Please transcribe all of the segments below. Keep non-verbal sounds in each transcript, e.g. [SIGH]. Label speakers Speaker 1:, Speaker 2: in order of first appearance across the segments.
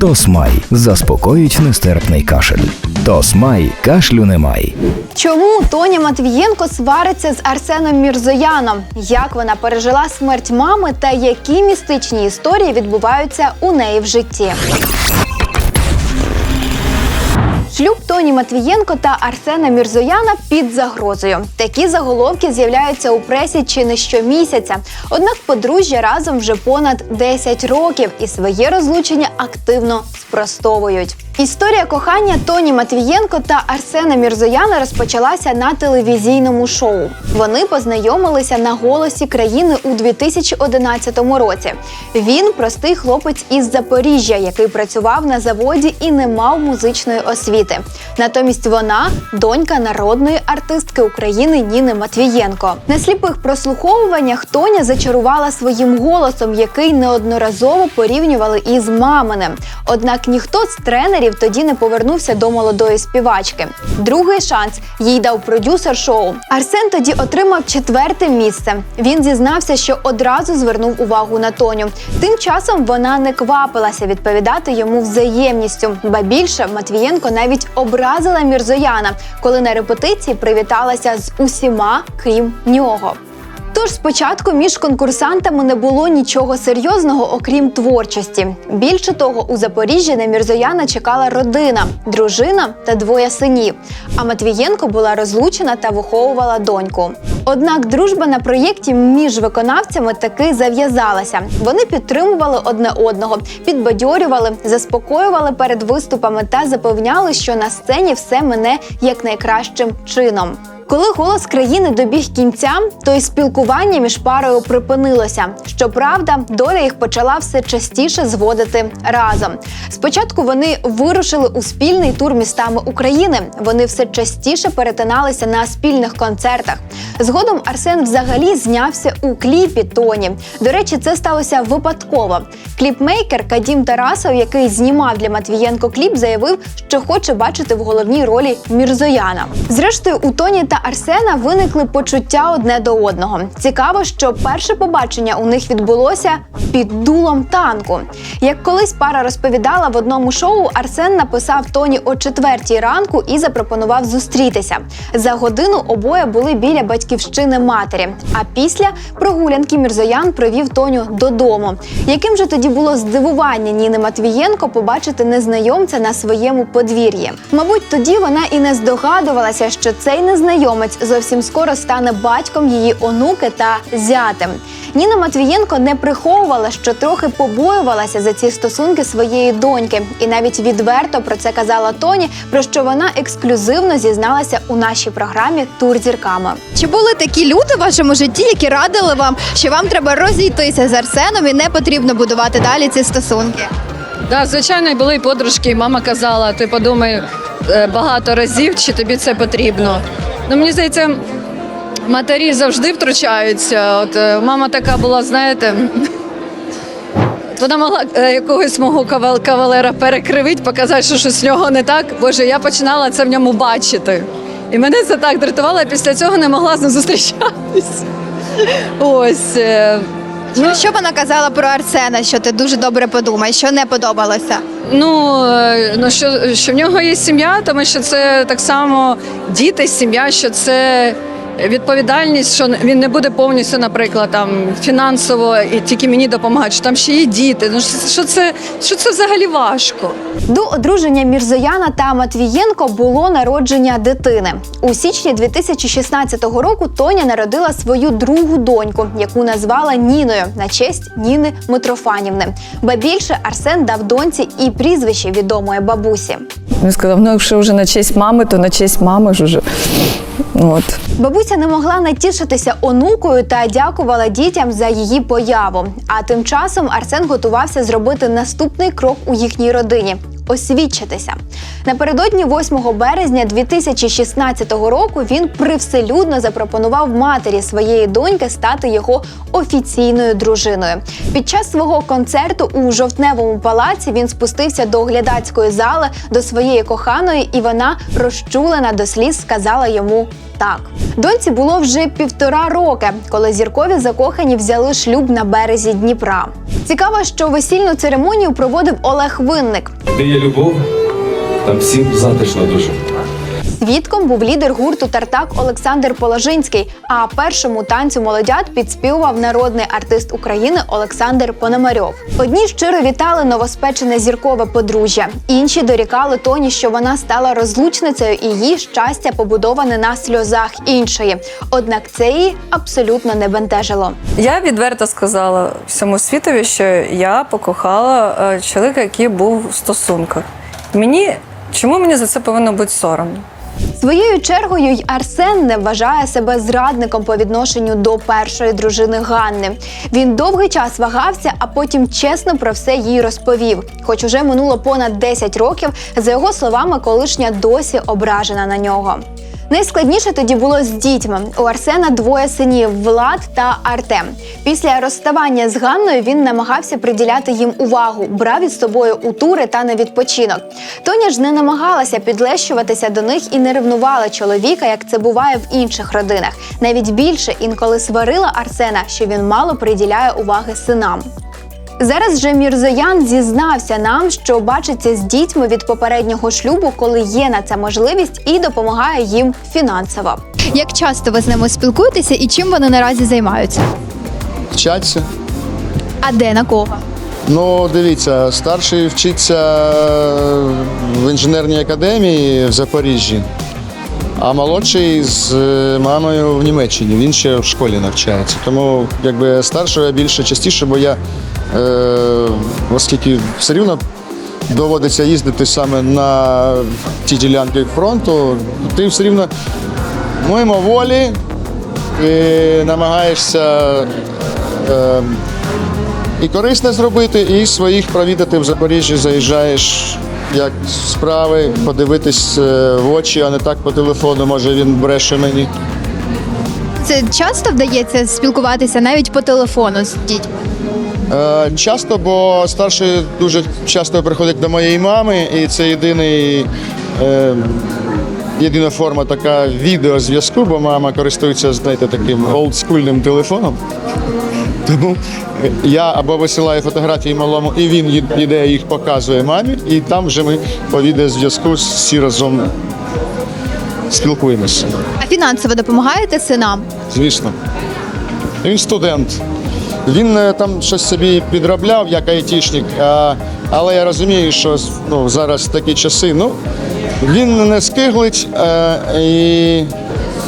Speaker 1: Тосмай заспокоїть нестерпний кашель. Тосмай кашлю немає.
Speaker 2: Чому Тоня Матвієнко свариться з Арсеном Мірзояном? Як вона пережила смерть мами та які містичні історії відбуваються у неї в житті? Шлюб Тоні Матвієнко та Арсена Мірзояна під загрозою. Такі заголовки з'являються у пресі чи не щомісяця. Однак подружжя разом вже понад 10 років і своє розлучення активно спростовують. Історія кохання Тоні Матвієнко та Арсена Мірзояна розпочалася на телевізійному шоу. Вони познайомилися на голосі країни у 2011 році. Він простий хлопець із Запоріжжя, який працював на заводі і не мав музичної освіти. Натомість вона донька народної артистки України Ніни Матвієнко. На сліпих прослуховуваннях Тоня зачарувала своїм голосом, який неодноразово порівнювали із маминим. Однак ніхто з тренерів тоді не повернувся до молодої співачки. Другий шанс їй дав продюсер шоу. Арсен тоді отримав четверте місце. Він зізнався, що одразу звернув увагу на Тоню. Тим часом вона не квапилася відповідати йому взаємністю. Ба більше Матвієнко навіть образила Мірзояна, коли на репетиції привіталася з усіма, крім нього. Тож спочатку між конкурсантами не було нічого серйозного, окрім творчості. Більше того, у Запоріжжі на Мірзояна чекала родина, дружина та двоє синів. А Матвієнко була розлучена та виховувала доньку. Однак дружба на проєкті між виконавцями таки зав'язалася. Вони підтримували одне одного, підбадьорювали, заспокоювали перед виступами та запевняли, що на сцені все мине якнайкращим чином. Коли голос країни добіг кінця, то й спілкування між парою припинилося. Щоправда, доля їх почала все частіше зводити разом. Спочатку вони вирушили у спільний тур містами України. Вони все частіше перетиналися на спільних концертах. Згодом Арсен взагалі знявся у кліпі Тоні. До речі, це сталося випадково. Кліпмейкер Кадім Тарасов, який знімав для Матвієнко кліп, заявив, що хоче бачити в головній ролі Мірзояна. Зрештою, у Тоні та Арсена виникли почуття одне до одного. Цікаво, що перше побачення у них відбулося під дулом танку. Як колись пара розповідала в одному шоу, Арсен написав Тоні о четвертій ранку і запропонував зустрітися. За годину обоє були біля батьківщини матері. А після прогулянки Мірзоян привів Тоню додому. Яким же тоді було здивування Ніни Матвієнко побачити незнайомця на своєму подвір'ї? Мабуть, тоді вона і не здогадувалася, що цей незнайомець зовсім скоро стане батьком її онуки та зятем. Ніна Матвієнко не приховувала, що трохи побоювалася за ці стосунки своєї доньки, і навіть відверто про це казала Тоні, про що вона ексклюзивно зізналася у нашій програмі Тур зірками.
Speaker 3: Чи були такі люди в вашому житті, які радили вам, що вам треба розійтися з Арсеном і не потрібно будувати далі ці стосунки?
Speaker 4: Да, звичайно, були і подружки, і мама казала, ти подумай е, багато разів, чи тобі це потрібно. Ну, мені здається, матері завжди втручаються. От е, мама така була, знаєте. [LAUGHS] Вона могла е, якогось мого кавал- кавалера перекривити, показати, що щось з нього не так. Боже, я починала це в ньому бачити. І мене це так дратувало, я після цього не могла з ним зустрічатись. [LAUGHS] Ось.
Speaker 3: Ну, що вона казала про Арсена, що ти дуже добре подумай, що не подобалося?
Speaker 4: Ну, е, ну що, що в нього є сім'я, тому що це так само діти, сім'я, що це відповідальність, що він не буде повністю, наприклад, там фінансово і тільки мені допомагати, що там ще є діти. Ну що, це що це взагалі важко?
Speaker 2: До одруження Мірзояна та Матвієнко було народження дитини. У січні 2016 року Тоня народила свою другу доньку, яку назвала Ніною на честь Ніни Митрофанівни. Ба більше Арсен дав доньці і прізвище відомої бабусі.
Speaker 5: Він сказав, ну якщо вже на честь мами, то на честь мами ж уже. От.
Speaker 2: Бабуся не могла натішитися онукою та дякувала дітям за її появу. А тим часом Арсен готувався зробити наступний крок у їхній родині. Освідчитися Напередодні 8 березня 2016 року він привселюдно запропонував матері своєї доньки стати його офіційною дружиною. Під час свого концерту у жовтневому палаці він спустився до глядацької зали до своєї коханої, і вона розчулена до сліз сказала йому. Так, доньці було вже півтора роки, коли зіркові закохані взяли шлюб на березі Дніпра. Цікаво, що весільну церемонію проводив Олег Винник.
Speaker 6: Де є любов, там всім затишно дуже.
Speaker 2: Свідком був лідер гурту Тартак Олександр Положинський. А першому танцю молодят підспівував народний артист України Олександр Пономарьов. Одні щиро вітали новоспечене зіркове подружжя, інші дорікали Тоні, що вона стала розлучницею, і її щастя побудоване на сльозах іншої. Однак це її абсолютно не бентежило.
Speaker 5: Я відверто сказала всьому світові, що я покохала е, чоловіка, який був в стосунках. Мені чому мені за це повинно бути соромно?
Speaker 2: Своєю чергою й Арсен не вважає себе зрадником по відношенню до першої дружини Ганни. Він довгий час вагався, а потім чесно про все їй розповів. Хоч уже минуло понад 10 років, за його словами, колишня досі ображена на нього. Найскладніше тоді було з дітьми. У Арсена двоє синів Влад та Артем. Після розставання з Ганною він намагався приділяти їм увагу, брав із собою у тури та на відпочинок. Тоня ж не намагалася підлещуватися до них і не ревнувала чоловіка, як це буває в інших родинах. Навіть більше інколи сварила Арсена, що він мало приділяє уваги синам. Зараз же Мірзоян зізнався нам, що бачиться з дітьми від попереднього шлюбу, коли є на це можливість, і допомагає їм фінансово.
Speaker 3: Як часто ви з ними спілкуєтеся і чим вони наразі займаються?
Speaker 7: Вчаться.
Speaker 3: А де на кого?
Speaker 7: Ну, дивіться, старший вчиться в інженерній академії в Запоріжжі, а молодший з е, мамою в Німеччині. Він ще в школі навчається. Тому якби старшого я більше частіше, бо я, е, оскільки все рівно доводиться їздити саме на ті ділянки фронту, ти все рівно мимо волі ти намагаєшся. Е, і корисне зробити, і своїх провідати в Запоріжжі заїжджаєш. Як справи, подивитись е, в очі, а не так по телефону, може він бреше мені.
Speaker 3: Це часто вдається спілкуватися навіть по телефону з дітьми.
Speaker 7: Е, часто, бо старший дуже часто приходить до моєї мами, і це єдиний, е, єдина форма така відеозв'язку, бо мама користується, знаєте, таким олдскульним телефоном. Тому я або висилаю фотографії малому, і він іде їх показує мамі, і там вже ми по відеозв'язку всі разом спілкуємося.
Speaker 3: А фінансово допомагаєте синам?
Speaker 7: Звісно. Він студент. Він е, там щось собі підробляв як айтішник, але я розумію, що ну, зараз такі часи. Ну, він не скиглить е, і,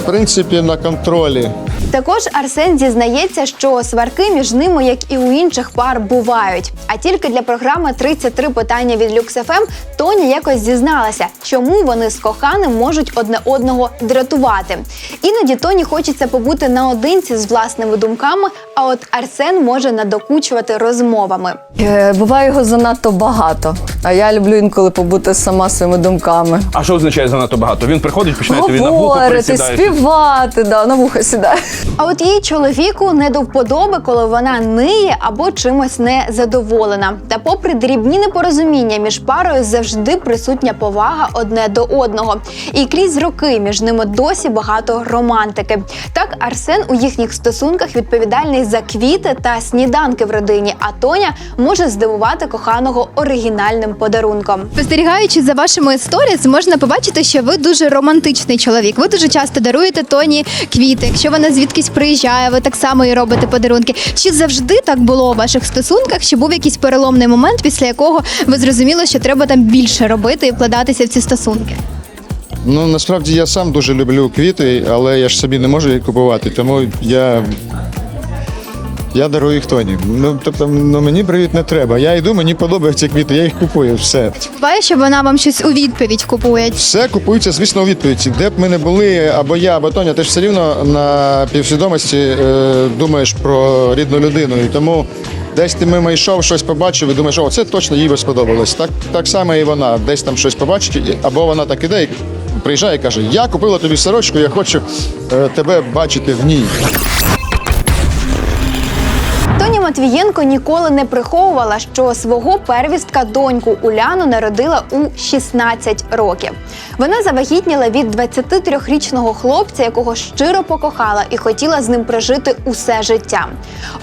Speaker 7: в принципі, на контролі.
Speaker 2: Також Арсен зізнається, що сварки між ними, як і у інших пар, бувають. А тільки для програми «33 питання від LuxFM Тоня якось зізналася, чому вони з коханим можуть одне одного дратувати. Іноді Тоні хочеться побути наодинці з власними думками, а от Арсен може надокучувати розмовами.
Speaker 5: Е, Буває його занадто багато, а я люблю інколи побути сама своїми думками.
Speaker 8: А що означає занадто багато? Він приходить, починає тобі на вухо
Speaker 5: Говорити,
Speaker 8: присідає.
Speaker 5: співати, да, на вухо сідає.
Speaker 2: А от її чоловіку не до вподоби, коли вона ниє або чимось не задоволена. Та, попри дрібні непорозуміння між парою, завжди присутня повага одне до одного. І крізь роки між ними досі багато романтики. Так, Арсен у їхніх стосунках відповідальний за квіти та сніданки в родині. А Тоня може здивувати коханого оригінальним подарунком.
Speaker 3: Спостерігаючи за вашими сторіс, можна побачити, що ви дуже романтичний чоловік. Ви дуже часто даруєте Тоні квіти. Якщо вона звідкись приїжджає, ви так само і робите подарунки. Чи завжди так було у ваших стосунках? Чи був якийсь переломний момент, після якого ви зрозуміли, що треба там більше робити і вкладатися в ці стосунки?
Speaker 7: Ну, насправді я сам дуже люблю квіти, але я ж собі не можу їх купувати, тому я. Я дарую їх Тоні. Ну, тобто, ну мені привіт не треба. Я йду, мені подобаються квіти, я їх купую. Все.
Speaker 3: Буває, що вона вам щось у відповідь купує.
Speaker 7: Все купується, звісно, у відповідь. Де б ми не були, або я, або Тоня, ти ж все рівно на півсвідомості е, думаєш про рідну людину. І тому Десь ти мимо йшов, щось побачив і думаєш, о, це точно їй би сподобалось. Так, так само і вона. Десь там щось побачить, або вона так іде і приїжджає і каже: Я купила тобі сорочку, я хочу е, тебе бачити в ній.
Speaker 2: Матвієнко ніколи не приховувала, що свого первістка доньку Уляну народила у 16 років. Вона завагітніла від 23-річного хлопця, якого щиро покохала і хотіла з ним прожити усе життя.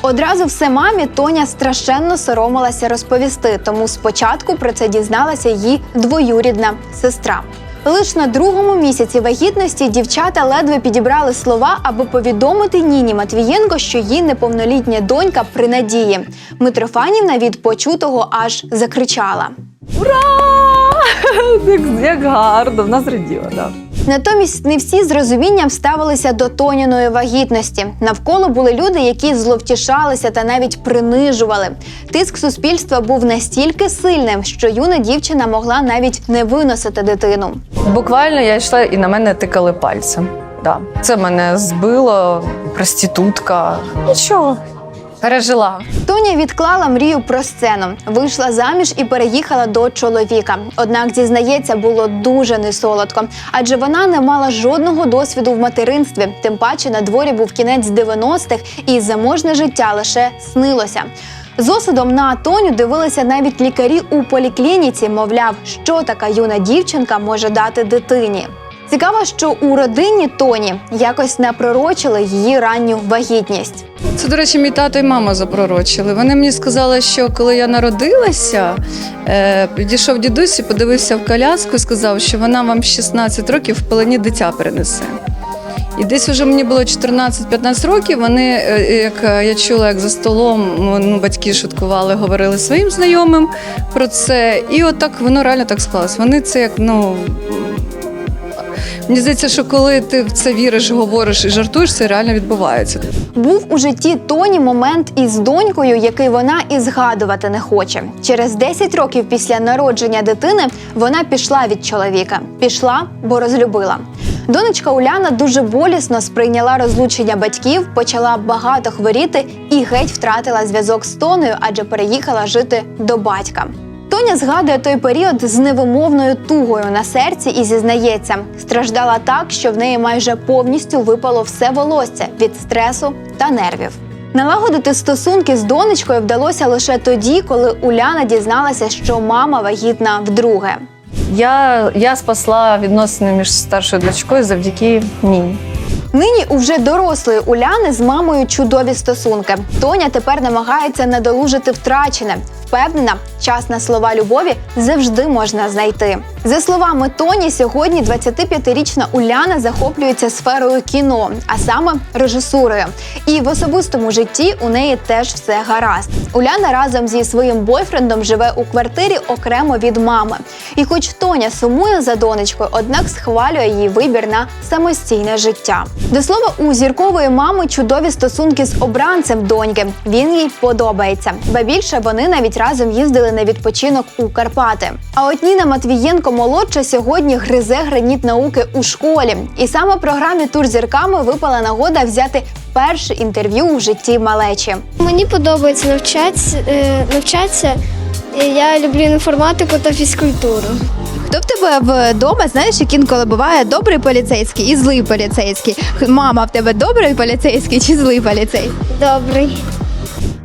Speaker 2: Одразу все мамі Тоня страшенно соромилася розповісти, тому спочатку про це дізналася її двоюрідна сестра. Лиш на другому місяці вагітності дівчата ледве підібрали слова, аби повідомити Ніні Матвієнко, що її неповнолітня донька при надії. Митрофанівна від почутого аж закричала. [LAUGHS]
Speaker 5: Як, як гарно, вона зраділа, да.
Speaker 2: Натомість не всі з розумінням ставилися до Тоніної вагітності. Навколо були люди, які зловтішалися та навіть принижували. Тиск суспільства був настільки сильним, що юна дівчина могла навіть не виносити дитину.
Speaker 5: Буквально я йшла і на мене тикали пальцем. Да. Це мене збило, проститутка. Нічого. Пережила.
Speaker 2: Тоня відклала мрію про сцену, вийшла заміж і переїхала до чоловіка. Однак, зізнається, було дуже несолодко, адже вона не мала жодного досвіду в материнстві. Тим паче на дворі був кінець 90-х, і заможне життя лише снилося. З осудом на Тоню дивилися навіть лікарі у поліклініці, мовляв, що така юна дівчинка може дати дитині. Цікаво, що у родині Тоні якось напророчили її ранню вагітність.
Speaker 4: Це, до речі, мій тато і мама запророчили. Вони мені сказали, що коли я народилася, е, підійшов дідусь і подивився в коляску і сказав, що вона вам 16 років в пелені дитя перенесе. І десь вже мені було 14-15 років. Вони, е, як я чула, як за столом ну, батьки шуткували, говорили своїм знайомим про це. І отак воно реально так склалось. Вони це як ну. Мені здається, що коли ти в це віриш, говориш і жартуєш, це реально відбувається.
Speaker 2: Був у житті Тоні момент із донькою, який вона і згадувати не хоче. Через 10 років після народження дитини вона пішла від чоловіка. Пішла, бо розлюбила. Донечка Уляна дуже болісно сприйняла розлучення батьків, почала багато хворіти і геть втратила зв'язок з Тонею, адже переїхала жити до батька. Тоня згадує той період з невимовною тугою на серці і зізнається, страждала так, що в неї майже повністю випало все волосся від стресу та нервів. Налагодити стосунки з донечкою вдалося лише тоді, коли Уляна дізналася, що мама вагітна вдруге.
Speaker 5: Я, я спасла відносини між старшою дочкою завдяки Ніні.
Speaker 2: Нині у вже дорослої Уляни з мамою чудові стосунки. Тоня тепер намагається надолужити втрачене. Впевнена, час на слова любові завжди можна знайти. За словами Тоні, сьогодні 25-річна Уляна захоплюється сферою кіно, а саме режисурою. І в особистому житті у неї теж все гаразд. Уляна разом зі своїм бойфрендом живе у квартирі окремо від мами. І хоч Тоня сумує за донечкою, однак схвалює її вибір на самостійне життя. До слова, у зіркової мами чудові стосунки з обранцем доньки. Він їй подобається. Ба більше вони навіть разом їздили на відпочинок у Карпати. А от Ніна Матвієнко молодша сьогодні гризе граніт науки у школі. І саме програмі Тур зірками випала нагода взяти перше інтерв'ю у житті малечі.
Speaker 9: Мені подобається навчатися, е, навчатися. Я люблю інформатику та фізкультуру.
Speaker 3: Хто в тебе вдома, знаєш, як інколи буває добрий поліцейський і злий поліцейський. Мама в тебе добрий поліцейський чи злий поліцейський?
Speaker 9: Добрий.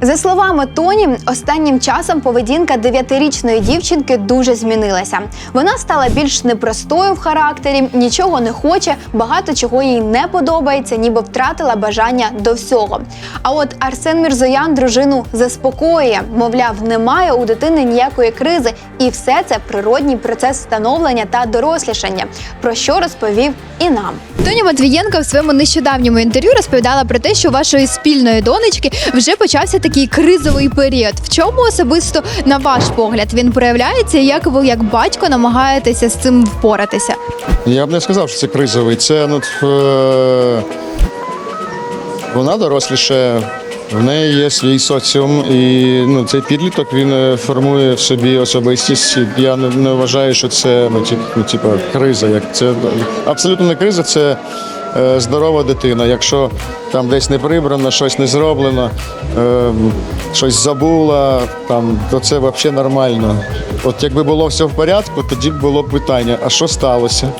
Speaker 2: За словами Тоні, останнім часом поведінка дев'ятирічної дівчинки дуже змінилася. Вона стала більш непростою в характері, нічого не хоче, багато чого їй не подобається, ніби втратила бажання до всього. А от Арсен Мірзоян дружину заспокоює, мовляв, немає у дитини ніякої кризи, і все це природній процес становлення та дорослішання, про що розповів і нам.
Speaker 3: Тоня Матвієнко в своєму нещодавньому інтерв'ю розповідала про те, що у вашої спільної донечки вже почався такий кризовий період. В чому особисто, на ваш погляд, він проявляється, як ви, як батько, намагаєтеся з цим впоратися?
Speaker 7: Я б не сказав, що це кризовий. Це ну, е, вона доросліше, в неї є свій соціум, і ну, цей підліток він е, формує в собі особистість. Я не, не вважаю, що це ну, ті- ну, типу, криза. Як це абсолютно не криза, це здорова дитина. Якщо там десь не прибрано, щось не зроблено, е, щось забула, там, то це взагалі нормально. От якби було все в порядку, тоді б було питання, а що сталося?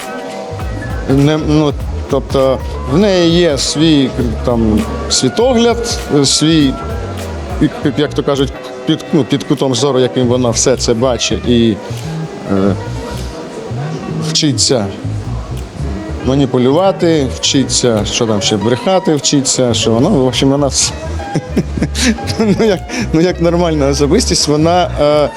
Speaker 7: Не, ну, тобто в неї є свій там, світогляд, свій, як то кажуть, під, ну, під кутом зору, яким вона все це бачить і е, вчиться маніпулювати, вчиться, що там ще брехати, вчиться, що вона, в общем, вона [LAUGHS] ну, як, ну, як нормальна особистість, вона е,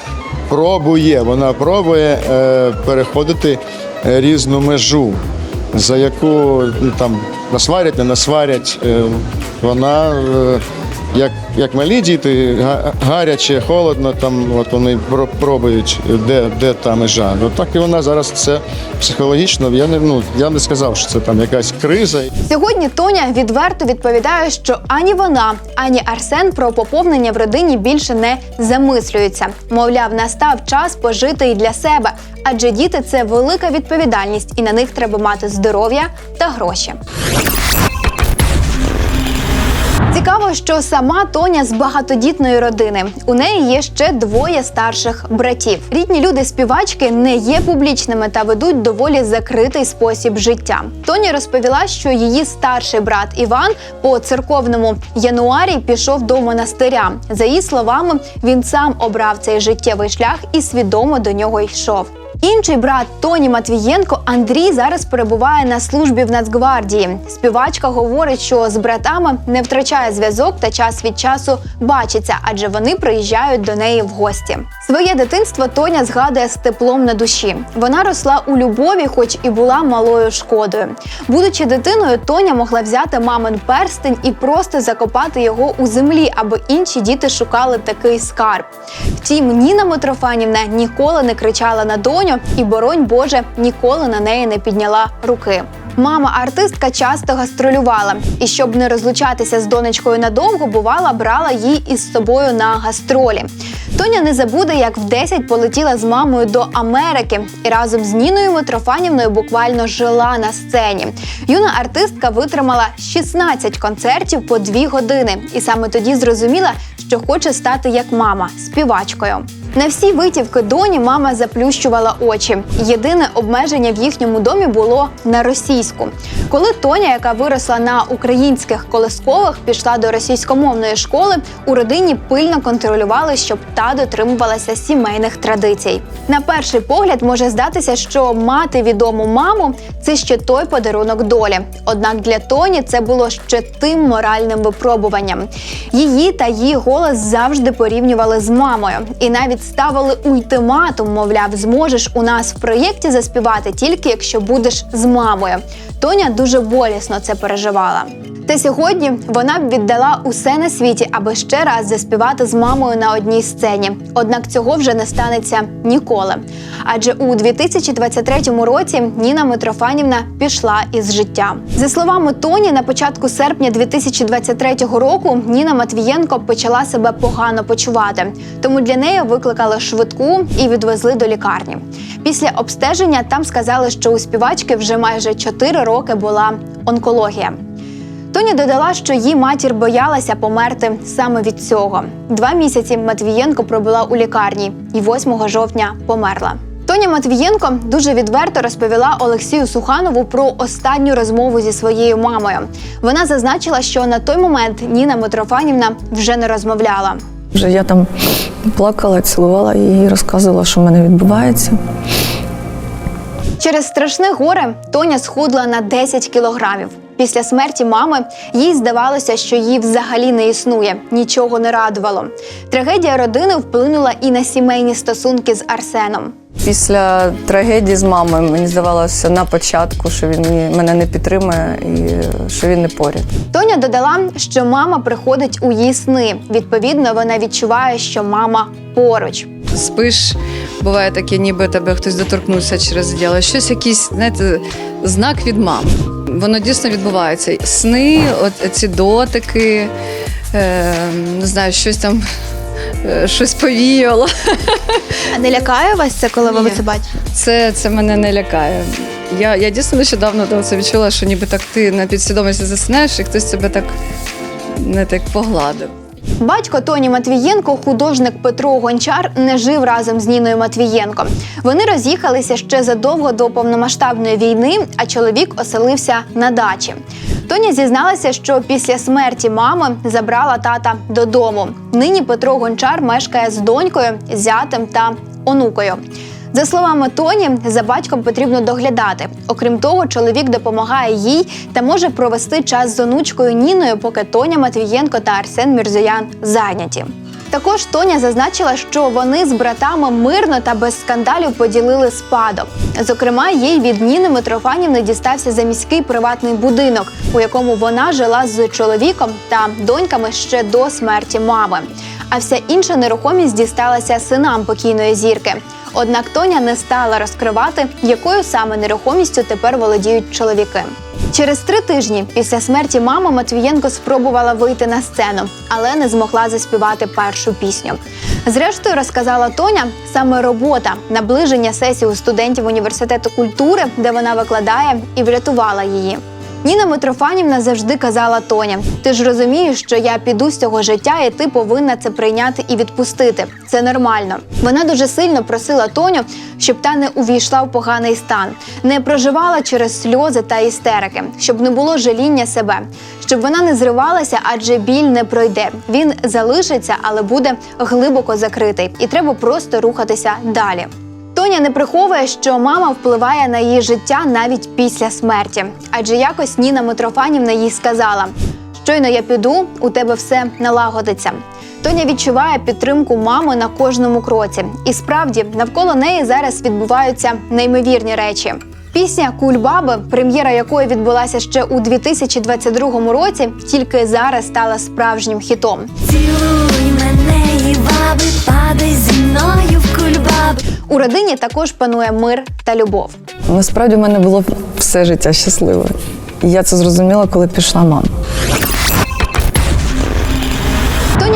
Speaker 7: пробує, вона пробує е, переходити різну межу, за яку ну, там насварять, не насварять. Е, вона, е, як, як малі діти, га- гаряче, холодно, там от вони про- пробують, де, де та межа. Ну, так і вона зараз це психологічно. Я не, ну, я не сказав, що це там якась криза.
Speaker 2: Сьогодні Тоня відверто відповідає, що ані вона, ані Арсен про поповнення в родині більше не замислюються. Мовляв, настав час пожити і для себе, адже діти це велика відповідальність, і на них треба мати здоров'я та гроші. Цікаво, що сама Тоня з багатодітної родини. У неї є ще двоє старших братів. Рідні люди співачки не є публічними та ведуть доволі закритий спосіб життя. Тоня розповіла, що її старший брат Іван по церковному януарі пішов до монастиря. За її словами, він сам обрав цей життєвий шлях і свідомо до нього йшов. Інший брат Тоні Матвієнко Андрій зараз перебуває на службі в Нацгвардії. Співачка говорить, що з братами не втрачає зв'язок та час від часу бачиться, адже вони приїжджають до неї в гості. Своє дитинство Тоня згадує з теплом на душі. Вона росла у любові, хоч і була малою шкодою. Будучи дитиною, Тоня могла взяти мамин перстень і просто закопати його у землі, аби інші діти шукали такий скарб. Втім, Ніна Митрофанівна ніколи не кричала на доню і, боронь Боже, ніколи на неї не підняла руки. Мама артистка часто гастролювала, і щоб не розлучатися з донечкою надовго, бувала, брала її із собою на гастролі. Тоня не забуде, як в 10 полетіла з мамою до Америки і разом з Ніною Митрофанівною буквально жила на сцені. Юна артистка витримала 16 концертів по 2 години, і саме тоді зрозуміла, що хоче стати як мама співачкою. На всі витівки доні мама заплющувала очі. Єдине обмеження в їхньому домі було на російську. Коли Тоня, яка виросла на українських колискових, пішла до російськомовної школи, у родині пильно контролювали, щоб та дотримувалася сімейних традицій. На перший погляд може здатися, що мати відому маму це ще той подарунок долі. Однак для Тоні це було ще тим моральним випробуванням. Її та її голос завжди порівнювали з мамою, і навіть ставили ультиматум, мовляв, зможеш у нас в проєкті заспівати тільки якщо будеш з мамою. Тоня дуже болісно це переживала. Та сьогодні вона б віддала усе на світі, аби ще раз заспівати з мамою на одній сцені. Однак цього вже не станеться ніколи. Адже у 2023 році Ніна Митрофанівна пішла із життя. За словами Тоні, на початку серпня 2023 року Ніна Матвієнко почала себе погано почувати, тому для неї викликали швидку і відвезли до лікарні. Після обстеження там сказали, що у співачки вже майже 4 роки була онкологія. Тоня додала, що її матір боялася померти саме від цього. Два місяці Матвієнко пробула у лікарні і 8 жовтня померла. Тоня Матвієнко дуже відверто розповіла Олексію Суханову про останню розмову зі своєю мамою. Вона зазначила, що на той момент Ніна Митрофанівна вже не розмовляла.
Speaker 5: Вже я там плакала, цілувала її, розказувала, що в мене відбувається.
Speaker 2: Через страшне горе Тоня схудла на 10 кілограмів. Після смерті мами їй здавалося, що її взагалі не існує, нічого не радувало. Трагедія родини вплинула і на сімейні стосунки з Арсеном.
Speaker 5: Після трагедії з мамою мені здавалося на початку, що він мене не підтримує і що він не поряд.
Speaker 2: Тоня додала, що мама приходить у її сни. Відповідно, вона відчуває, що мама поруч.
Speaker 4: Спиш, буває таке, ніби тебе хтось доторкнувся через діло. Щось якийсь, знаєте, знак від мами. Воно дійсно відбувається. Сни, от ці дотики, е, не знаю, щось там е, щось повіяло.
Speaker 3: А не лякає вас це, коли ви
Speaker 4: Ні.
Speaker 3: це бачите?
Speaker 4: Це, це мене не лякає. Я, я дійсно нещодавно до це відчула, що ніби так ти на підсвідомості засинаєш, і хтось тебе так не так погладив.
Speaker 2: Батько Тоні Матвієнко, художник Петро Гончар, не жив разом з Ніною Матвієнко. Вони роз'їхалися ще задовго до повномасштабної війни, а чоловік оселився на дачі. Тоня зізналася, що після смерті мами забрала тата додому. Нині Петро Гончар мешкає з донькою, зятем та онукою. За словами Тоні, за батьком потрібно доглядати. Окрім того, чоловік допомагає їй та може провести час з онучкою Ніною, поки Тоня Матвієнко та Арсен Мірзоян зайняті. Також Тоня зазначила, що вони з братами мирно та без скандалів поділили спадок. Зокрема, їй від Ніни Митрофанівни дістався заміський приватний будинок, у якому вона жила з чоловіком та доньками ще до смерті мами. А вся інша нерухомість дісталася синам покійної зірки. Однак Тоня не стала розкривати, якою саме нерухомістю тепер володіють чоловіки. Через три тижні після смерті мами Матвієнко спробувала вийти на сцену, але не змогла заспівати першу пісню. Зрештою, розказала Тоня, саме робота наближення сесії у студентів університету культури, де вона викладає, і врятувала її. Ніна Митрофанівна завжди казала Тоня: ти ж розумієш, що я піду з цього життя, і ти повинна це прийняти і відпустити. Це нормально. Вона дуже сильно просила Тоню, щоб та не увійшла в поганий стан, не проживала через сльози та істерики, щоб не було жаління себе, щоб вона не зривалася, адже біль не пройде. Він залишиться, але буде глибоко закритий, і треба просто рухатися далі. Тоня не приховує, що мама впливає на її життя навіть після смерті. Адже якось Ніна Митрофанівна їй сказала: щойно я піду, у тебе все налагодиться. Тоня відчуває підтримку мами на кожному кроці. І справді навколо неї зараз відбуваються неймовірні речі. Пісня Кульбаби, прем'єра якої відбулася ще у 2022 році, тільки зараз стала справжнім хітом.
Speaker 10: Цілуй мене і баби, падай зі мною в кульбаби.
Speaker 2: У родині також панує мир та любов.
Speaker 5: Насправді в мене було все життя щасливе. І я це зрозуміла, коли пішла мама.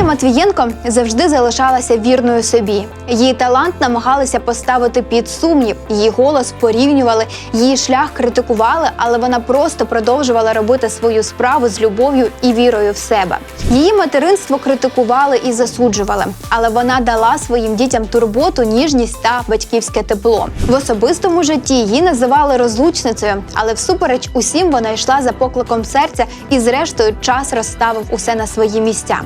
Speaker 2: Матвієнко завжди залишалася вірною собі. Її талант намагалися поставити під сумнів. Її голос порівнювали, її шлях критикували, але вона просто продовжувала робити свою справу з любов'ю і вірою в себе. Її материнство критикували і засуджували, але вона дала своїм дітям турботу, ніжність та батьківське тепло. В особистому житті її називали розлучницею, але всупереч усім вона йшла за покликом серця, і зрештою час розставив усе на свої місця.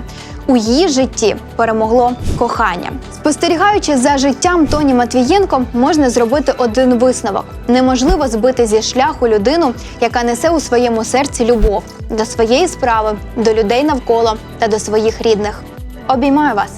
Speaker 2: У її житті перемогло кохання. Спостерігаючи за життям Тоні Матвієнко, можна зробити один висновок: неможливо збити зі шляху людину, яка несе у своєму серці любов до своєї справи, до людей навколо та до своїх рідних. Обіймаю вас!